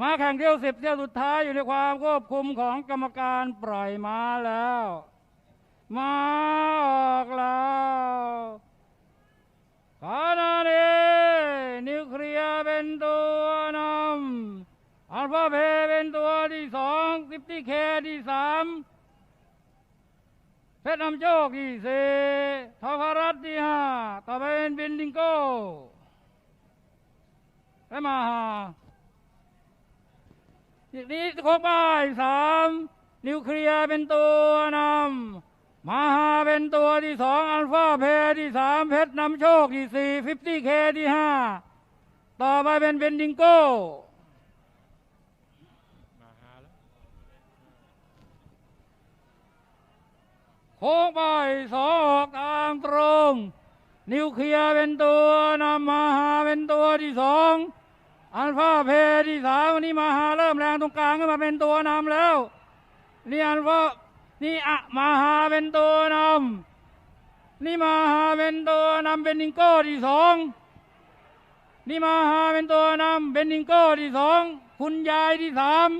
มาแข่งเที่ยวสิบเที่ยวสุดท้ายอยู่ในความควบคุมของกรรมการปล่อยมาแล้ว มาออกแล้วขณะนี้นิวเคลียร์เป็นตัวนำอัลฟาเพเป็นตัวที่สองซิฟตี้เคที่สามเพชรนำโชคที่สี่ทอพรัตที่ห้าต่อไปเป็นบินดิงโก้และมาหา ทีนี้โคกบ้ายสามนิวเคลียร์เป็นตัวนำมาฮาเป็นตัวที่สองอัลฟาเพที่สามเพชรนำโชคที่สี่ฟิฟตี้เคที่ห้าต่อไปเป็นเบนดิงโก้โค้งไปสองออกตามตรง นิวเคลียร์เป็นตัวนำมาฮาเป็นตัวที่สอง อัลฟาเพที่สามวันนี้มาฮาเริ่มแรงตรงกลางขึ้นมาเป็นตัวนำแล้วนี่อัลฟานี่อะมาฮาเป็นตัวนำนี่มาฮาเป็นตัวนำเป็นนิงโก้ที่สองนี่มาฮาเป็นตัวนำเป็นนิงโก้ที่สองคุณยายที่สาม